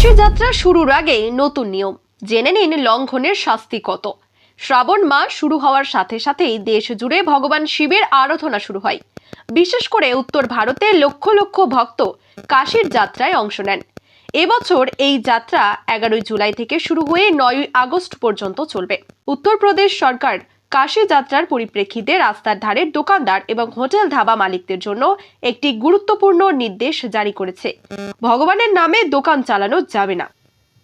কাশী যাত্রা শুরুর আগেই নতুন নিয়ম। জেনে নিন লঙ্ঘনের শাস্তি কত। শ্রাবণ মাস শুরু হওয়ার সাথে সাথেই দেশ জুড়ে ভগবান শিবের আরাধনা শুরু হয়। বিশেষ করে উত্তর ভারতে লক্ষ লক্ষ ভক্ত কাশীর যাত্রায় অংশ নেন। এবছর এই যাত্রা এগারোই জুলাই থেকে শুরু হয়ে নয়ই আগস্ট পর্যন্ত চলবে। উত্তরপ্রদেশ সরকার কাশী যাত্রার পরিপ্রেক্ষিতে রাস্তার ধারের দোকানদার এবং হোটেল ধাবা মালিকদের জন্য একটি গুরুত্বপূর্ণ নির্দেশ জারি করেছে। ভগবানের নামে দোকান চালানো যাবে না।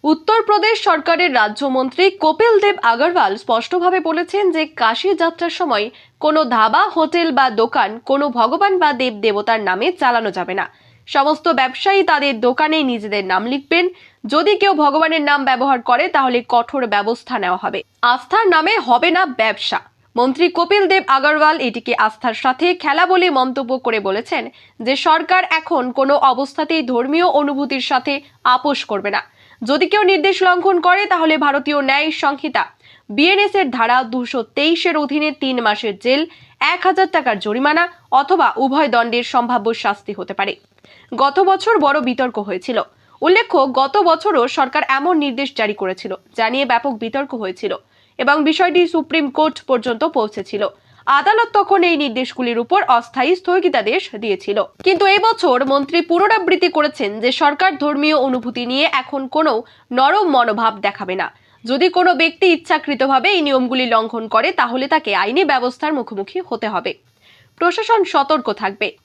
উত্তরপ্রদেশ সরকারের রাজ্যমন্ত্রী কপিল দেব আগরওয়াল স্পষ্টভাবে বলেছেন যে কাশী যাত্রার সময় কোনো ধাবা, হোটেল বা দোকান কোনো ভগবান বা দেব দেবতার নামে চালানো যাবে না। সমস্ত ব্যবসায়ী তাদের দোকানে নিজেদের নাম লিখবেন। যদি কেউ ভগবানের নাম ব্যবহার করে, তাহলে কঠোর ব্যবস্থা নেওয়া হবে। আস্থার নামে হবে না ব্যবসা। মন্ত্রী কপিল দেব আগরওয়াল এটিকে আস্থার সাথে খেলা বলে মন্তব্য করে বলেছেন যে, সরকার এখন কোনো অবস্থাতেই ধর্মীয় অনুভূতির সাথে আপোষ করবে না। যদি কেউ নির্দেশ লঙ্ঘন করে, তাহলে ভারতীয় ন্যায় সংহিতা। বিএনএস এর ধারা দুশো তেইশের অধীনে তিন মাসের জেল, এক হাজার টাকার জরিমানা অথবা উভয় দণ্ডের সম্ভাব্য শাস্তি হতে পারে। গত বছর বড় বিতর্ক হয়েছিল। উল্লেখ্য, গত বছরও সরকার এমন নির্দেশ জারি করেছিল, যা নিয়ে ব্যাপক বিতর্ক হয়েছিল এবং বিষয়টি সুপ্রিম কোর্ট পর্যন্ত পৌঁছেছিল। আদালত তখন এই নির্দেশগুলির উপর অস্থায়ী স্থগিতাদেশ দিয়েছিল। কিন্তু এবছর বছর মন্ত্রী পুনরাবৃত্তি করেছেন যে সরকার ধর্মীয় অনুভূতি নিয়ে এখন কোনো নরম মনোভাব দেখাবে না। যদি কোনো ব্যক্তি ইচ্ছাকৃতভাবে এই নিয়মগুলি লঙ্ঘন করে, তাহলে তাকে আইনি ব্যবস্থার মুখোমুখি হতে হবে। প্রশাসন সতর্ক থাকবে।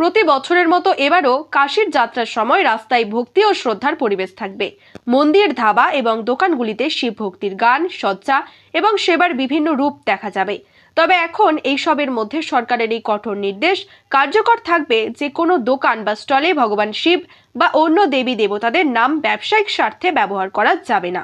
প্রতি বছরের মতো এবারও কাশীর যাত্রার সময় রাস্তায় ভক্তি ও শ্রদ্ধার পরিবেশ থাকবে। মন্দির ধাবা এবং দোকানগুলিতে শিব ভক্তির গান, সজ্জা এবং সেবার বিভিন্ন রূপ দেখা যাবে। তবে এখন এই সবের মধ্যে সরকারের এই কঠোর নির্দেশ কার্যকর থাকবে যে কোনো দোকান বা স্টলে ভগবান শিব বা অন্য দেবী দেবতাদের নাম ব্যবসায়িক স্বার্থে ব্যবহার করা যাবে না।